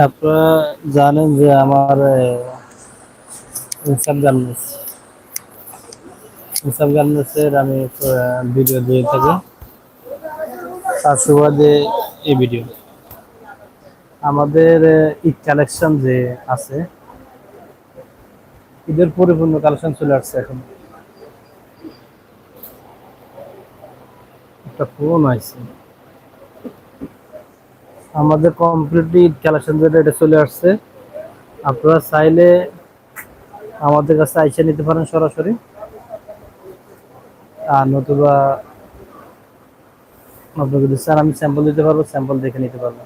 আপনারা জানেন যে আমার ইনসাম গার্মেন্টস ইনসাম গার্মেন্টসের আমি ভিডিও দিয়ে থাকি। তার সুবাদে এই ভিডিও আমাদের ঈদ কালেকশন যে আছে, ঈদের পরিপূর্ণ কালেকশন চলে আসছে এখন। একটা ফোন আছে আমাদের কমপ্লিটলি কালেকশন যেটা এটা চলে আসছে। আপনারা চাইলে আমাদের কাছে আইসে নিতে পারেন সরাসরি। আর নতুবা আপনাকে যদি স্যার আমি স্যাম্পল দিতে পারব স্যাম্পল দেখে নিতে পারব।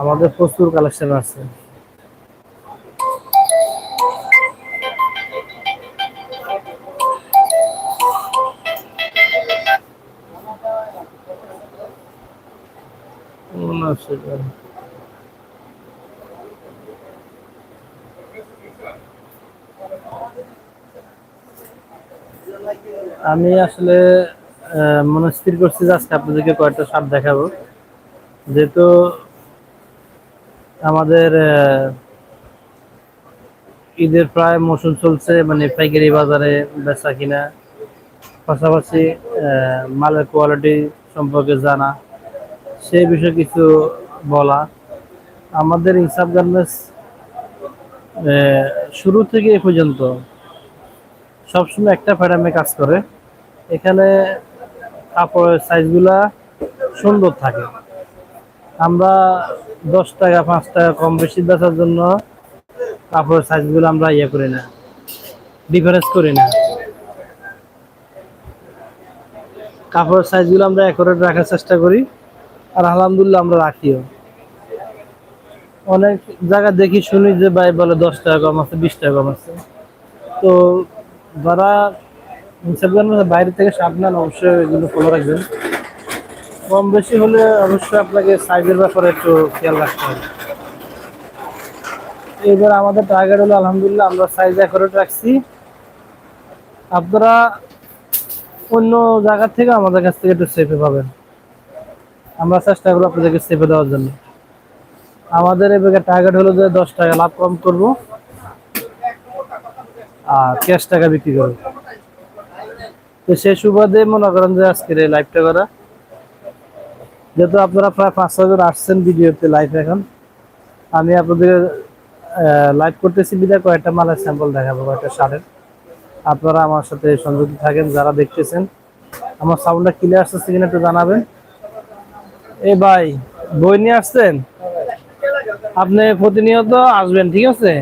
আমাদের প্রচুর কালেকশন আছে। আমি আসলে মনে স্থির করছি যে আজকে আপনাদেরকে কয়েকটা সাপ দেখাবো। যেহেতু আমাদের ঈদের প্রায় মৌসুম চলছে মানে পাইকারি বাজারে বেচা কিনা। পাশাপাশি মালের কোয়ালিটি সম্পর্কে জানা। সেই বিষয়ে কিছু বলা। আমাদের ইনসাফ গার্মেন্টস শুরু থেকে এ পর্যন্ত সবসময় একটা প্যাটার্নে কাজ করে। এখানে কাপড়ের সাইজগুলা সুন্দর থাকে। আমরা দশ টাকা, পাঁচ টাকা কম বেশি বেচার জন্য কাপড়ের সাইজগুলো আমরা ইয়ে করি না, ডিফারেন্স করি না। কাপড়ের সাইজগুলো আমরা একরেট রাখার চেষ্টা করি। আর আলহামদুলিল্লাহ আমরা রাখিও। অনেক জায়গা দেখি শুনি যে ভাই বলে দশ টাকা কম আছে, বিশ টাকা কম আছে। তো যারা বাইরে থেকে সাবধান অবশ্যই এগুলো ফলো রাখবেন। কম বেশি হলে অবশ্যই আপনাকে সাইজের ব্যাপারে একটু খেয়াল রাখতে হবে। এবার আমাদের টার্গেট হলো, আলহামদুলিল্লাহ আমরা সাইজ অ্যাকোরেট রাখছি। আপনারা অন্য জায়গা থেকে আমাদের কাছ থেকে একটু সেফে পাবেন। আমরা চেষ্টা করব আপনাদেরকে সেফে দেওয়ার জন্য। আমাদের এবার টার্গেট হলো যে দশ টাকা লাভ কম করব আর ক্যাশ টাকা বিক্রি করব। তো সেই সুবাদে মনে করেন যে আজকের এই লাইভটা করা। যেহেতু আপনারা প্রায় পাঁচ ছজন আসছেন ভিডিওতে লাইভ এখন, আমি আপনাদের লাইভ করতেছি বিদায়। কয়েকটা মালের স্যাম্পল দেখাবো, কয়েকটা শার্টের আপনারা আমার সাথে সংযুক্ত থাকেন, যারা দেখতেছেন। আমার সাউন্ডটা ক্লিয়ার আসতেছে কিনা একটু জানাবেন। এ ভাই, বই নিয়ে আসছেন? আপনি প্রতিনিয়ত আসবেন, ঠিক আছে?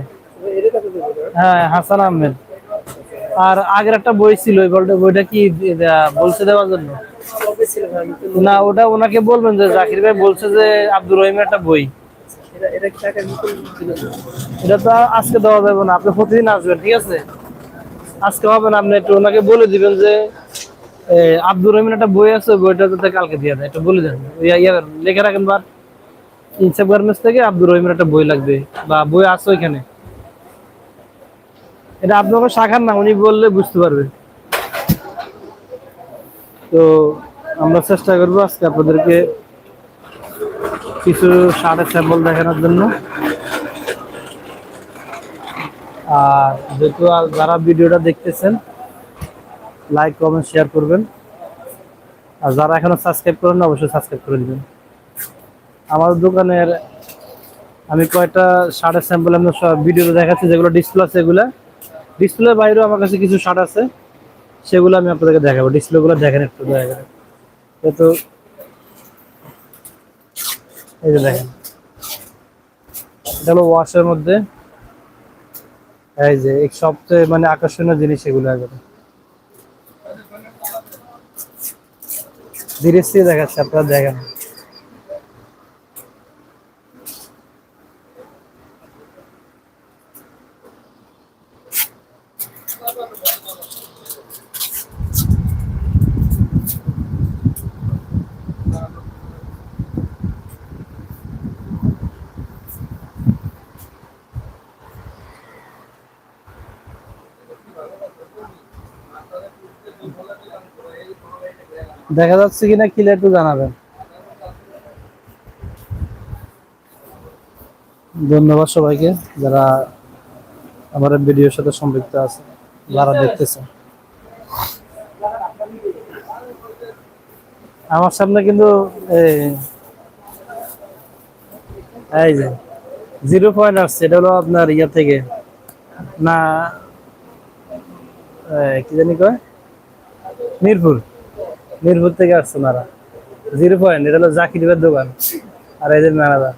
হ্যাঁ হাসান আহমেদ। আর আগের একটা বই ছিল, ওই বইটা কি বলছে দেওয়ার জন্য? না, ওটা ওনাকে বলবেন যে, জাকির ভাই বলছে যে, আব্দুর রহিমের একটা বই। এটা তো আজকে দেওয়া যাবে না, আপনি প্রতিদিন আসবেন, ঠিক আছে? আজকে হবে না, আপনি একটু ওনাকে বলে দিবেন যে আব্দুর রহিমের একটা বই আছে, বইটা যাতে কালকে দিয়ে দেয় একটু বলে দেন। লেখে রাখেন বা ইনসেপ গার্মেন্টস থেকে আব্দুর রহিমের একটা বই লাগবে, বা বই আছে ওইখানে। এটা আপনাকে শাখার না উনি বললে বুঝতে পারবে তো আমরা চেষ্টা করব আজকে আপনাদেরকে কিছু শার্টের স্যাম্পল দেখানোর জন্য। আর যেহেতু যারা ভিডিওটা দেখতেছেন লাইক কমেন্ট শেয়ার করবেন। আর যারা এখনও সাবস্ক্রাইব করেন না, অবশ্যই সাবস্ক্রাইব করে দিবেন। আমাদের দোকানের আমি কয়েকটা শার্টের স্যাম্পল আমি ভিডিওতে দেখাচ্ছি, যেগুলো ডিসপ্লে আছে এগুলা। ডিসপ্লের বাইরেও আমার কাছে কিছু শার্ট আছে, সেগুলো আমি আপনাদেরকে দেখাবো। ডিসপ্লেগুলো দেখেন একটু, দয়া করে। তো এই যে দেখেন। এটা হলো ওয়াশের মধ্যে। এই যে সবচেয়ে মানে আকর্ষণীয় জিনিস এগুলো একবারে ধীরে স্থিরে দেখাচ্ছে আপনারা দেখেন। দেখা যাচ্ছে কিনা কিলে একটু জানাবেন। ধন্যবাদ সবাইকে যারা আমার ভিডিওর সাথে সম্পৃক্ত আছে, যারা দেখতেছে। আমার সামনে কিন্তু এই যে জিরো পয়েন্ট আসছে, এটা হলো আপনার ইয়া থেকে, না কি জানি কয়? মিরপুর। মিরপুর থেকে আসছে ওনারা জিরো পয়েন্ট এটা হলো জাকিরের দোকান। আর এই যে ম্যানেজার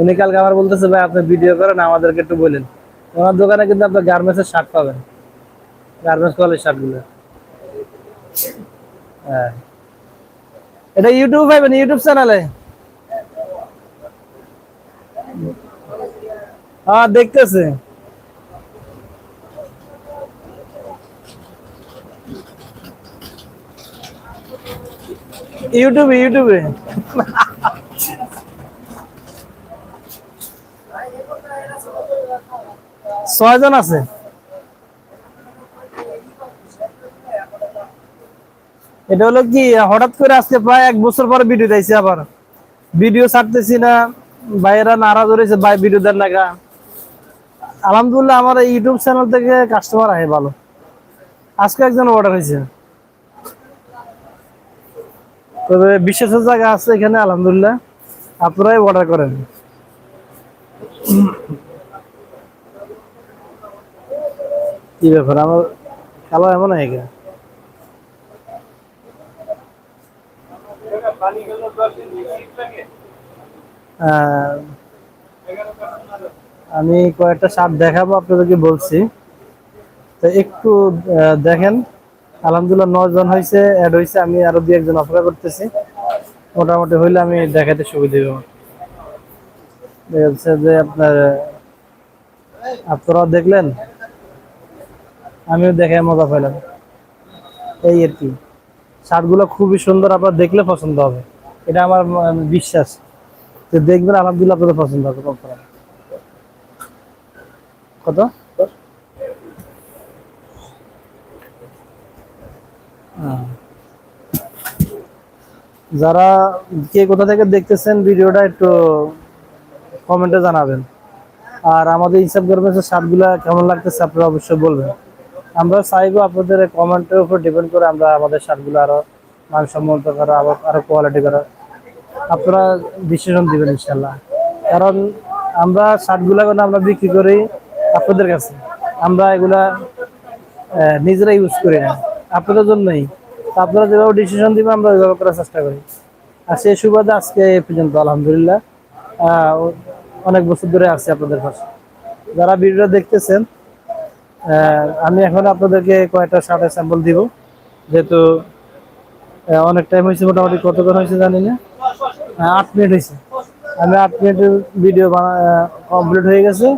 উনি কালকে আমার বলতেছে, ভাই, আপনি ভিডিও করেন, আমাদেরকে একটু বলেন। ওনার দোকানে কিন্তু আপনার গার্মেন্টসের শার্ট পাবেন। গার্মেন্টস কোয়ালিটির শার্টগুলো হ্যাঁ। এটা ইউটিউব পাইবেন ইউটিউব চ্যানেলে হ্যাঁ দেখতেছে। ইউটিউবে ইউটিউবে। ছয়জন আছে। এটা হলো কি, হঠাৎ করে আজকে প্রায় এক বছর পরে ভিডিও দিয়েছি আবার। ভিডিও ছাড়তেছি না, ভাইয়েরা নারাজ হয়েছে ভাই ভিডিও দেন লাগা আলহামদুলিল্লাহ, আমার ইউটিউব চ্যানেল থেকে কাস্টমার আহে ভালো। আজকে একজন অর্ডার হয়েছে। তবে বিশেষের জায়গা আছে এখানে, আলহামদুলিল্লাহ। আপনারাই অর্ডার করেন। কি ব্যাপার? আমার কালো এমন হয়ে গেছে। আমি কয়েকটা শার্ট দেখাবো, আপনাদেরকে বলছি। তো একটু দেখেন। আলহামদুলিল্লাহ জন হয়েছে অ্যাড হয়েছে, আমি আরও দুই একজন অপেক্ষা করতেছি। মোটামুটি হইলে আমি দেখাতে সুবিধা দেবো দেখা যে আপনার, আপনারাও দেখলেন? আমিও দেখে মজা পেলাম এই আর কি। শার্টগুলো খুবই সুন্দর, আপনার দেখলে পছন্দ হবে। এটা আমার বিশ্বাস। দেখবেন আলহামদুলিল্লাহ আপনাদের পছন্দ হবে। কত? যারা কে কোথা থেকে দেখতেছেন ভিডিওটা একটু কমেন্টে জানাবেন। আর আমাদের ইনসাফ গার্মেন্টসের শার্টগুলা কেমন লাগতেছে আপনারা অবশ্যই বলবেন। আমরা চাইব আপনাদের কমেন্টের উপর ডিপেন্ড করে আমরা আমাদের শার্টগুলো আরও মানসম্মত করা, আরও আরও কোয়ালিটি করা। আপনারা ডিসিশন দিবেন ইনশাল্লাহ কারণ আমরা শার্টগুলা কিন্তু আমরা বিক্রি করি আপনাদের কাছে। আমরা এগুলা নিজেরা ইউজ করি না। আপনাদের জন্যই আপনারা যেভাবে ডিসিশন দিবেন, আমরা ওইভাবে করার চেষ্টা করি। আর সেই সুবাদে আজকে এই পর্যন্ত, আলহামদুলিল্লাহ। অনেক বছর ধরে আছি আপনাদের পাশে। যারা ভিডিওটা দেখতেছেন আমি এখন আপনাদেরকে কয়েকটা শার্টের স্যাম্পল দিব। যেহেতু অনেক টাইম হয়েছে, মোটামুটি কতক্ষণ হয়েছে জানি না। আট মিনিট হয়েছে। আমি আট মিনিটের ভিডিও কমপ্লিট হয়ে গেছে।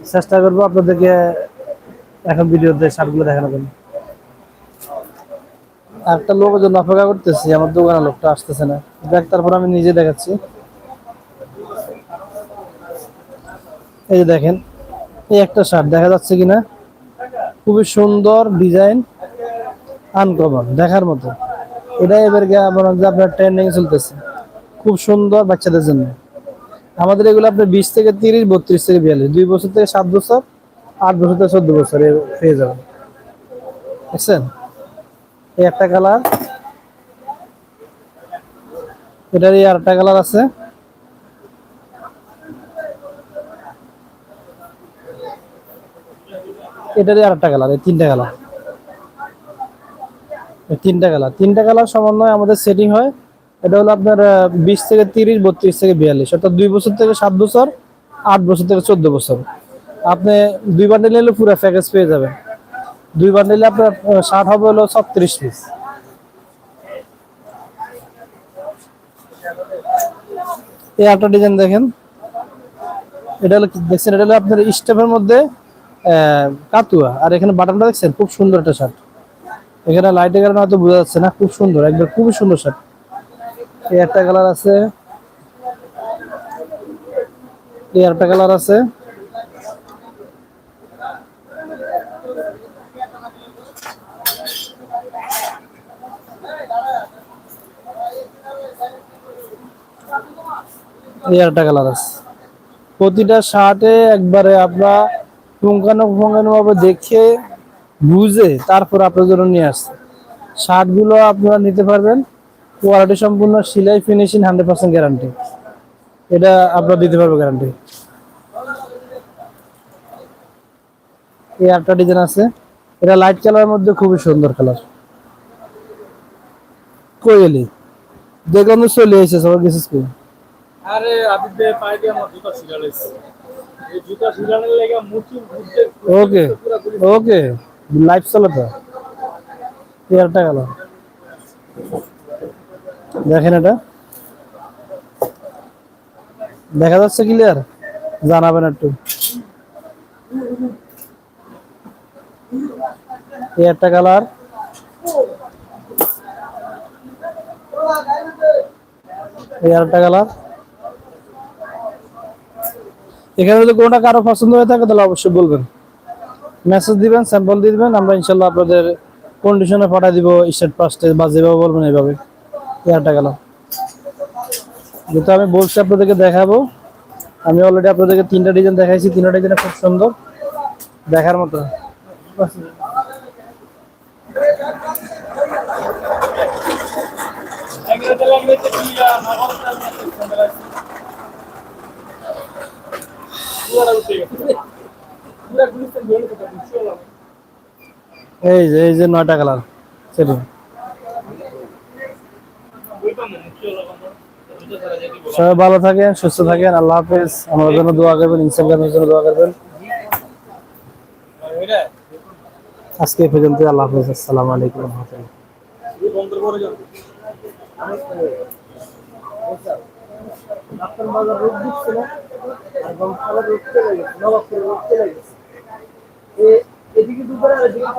চেষ্টা করব আপনাদেরকে এখন ভিডিওতে শার্টগুলো দেখানোর জন্য। একটা লোকের জন্য অপেক্ষা করতেছি, আমার দোকানের লোকটা আসতেছে না। দেখ, তারপর আমি নিজে দেখাচ্ছি। এই যে দেখেন, এই একটা শার্ট দেখা যাচ্ছে কিনা? খুবই সুন্দর ডিজাইন আনকমন দেখার মতো। এটা এবার মনে হচ্ছে আপনার ট্রেন্ডিং চলতেছে। খুব সুন্দর বাচ্চাদের জন্য। আমাদের এগুলো আপনার বিশ থেকে তিরিশ, বত্রিশ থেকে বিয়াল্লিশ। দুই বছর থেকে সাত বছর, আট বছর থেকে চোদ্দ বছর পেয়ে যাবেন বুঝছেন একটা কালার। এটার এই আরেকটা কালার আছে। এটারই আরেকটা কালার, এই তিনটা কালার। তিনটা কালার। তিনটা কালার সমন্বয়ে আমাদের সেটিং হয়। এটা হলো আপনার বিশ থেকে তিরিশ, বত্রিশ থেকে বিয়াল্লিশ। অর্থাৎ দুই বছর থেকে সাত বছর, আট বছর থেকে চোদ্দ বছর। আপনি দুই বান্ডেল নিলে পুরো প্যাকেজ পেয়ে যাবেন। দুই বান্ডেলে আপনার ষাট হবে হলো ছত্রিশ পিস এই একটা ডিজাইন দেখেন। এটা হলো দেখছেন? এটা হলো আপনার স্টেপের মধ্যে কাতুয়া। আর এখানে বাটনটা দেখছেন? খুব সুন্দর একটা শার্ট এখানে লাইটের কারণে হয়তো বোঝা যাচ্ছে না, খুব সুন্দর একবার খুবই সুন্দর শার্ট এই একটা কালার আছে। এই একটা কালার আছে। এই একটা কালার আছে প্রতিটা শার্টে একবারে আপনার পুঙ্খানো পুঙ্খানো ভাবে দেখে, বুঝে তারপর আপনার জন্য নিয়ে আসছে শার্টগুলো আপনারা নিতে পারবেন। কোয়ালিটি সম্পূর্ণ সিলাই ফিনিশিং হান্ড্রেড পার্সেন্ট গ্যারান্টি এটা আপনারা দিতে পারব গ্যারান্টি এই ডিজাইন আছে। এটা লাইট কালারের মধ্যে খুবই সুন্দর কালার কোয়েলি তো চলে এসেছে সবার কিছু স্কুল আরে আবিদ ভাই পায়ে দিয়ে আমার জুতা ছিড়ালাইছে এই জুতা ছিড়ানোর লেগে মুচি ঘুরতে ওকে ওকে। লাইফ গেল। দেখেন এটা। দেখা যাচ্ছে ক্লিয়ার জানাবেন একটু। একটা কালার এই আরেকটা কালার এখানে যদি কোনোটা কারও পছন্দ হয়ে থাকে, তাহলে অবশ্যই বলবেন। মেসেজ দিবেন স্যাম্পল দিয়ে দিবেন, আমরা ইনশাল্লাহ আপনাদের কন্ডিশনে পাঠিয়ে দিব স্টেট পাস্টে বা যেভাবে বলবেন এইভাবে। এই একটা গেল। যেহেতু আমি বলছি আপনাদেরকে দেখাবো, আমি অলরেডি আপনাদেরকে তিনটা ডিজাইন দেখাইছি, তিনটা ডিজাইন খুব সুন্দর। দেখার মতো লাগলে লাগলে তো কি না বলতে ছিড়ালাইছে পুরা উঠে গেছে পুরা গুলিস্তান বের করে দিচ্ছিল এই যে এই যে নয়টা কালার সেটি সবাই ভালো থাকেন, সুস্থ থাকেন, আল্লাহ হাফেজ। আমার জন্য দোয়া করবেন ইনস্টাগ্রামের জন্য দোয়া করবেন। আজকে পর্যন্ত আল্লাহ হাফেজ, আসসালামু আলাইকুম রহমতুল্লাহ এই বন্ধ করে যাও আপনার বাজার রোগ দিচ্ছে না আর গমখালা রোগ চলে গেছে নবাবপুরে রোগ চলে গেছে। এদিকে দুপুরে আর এদিকে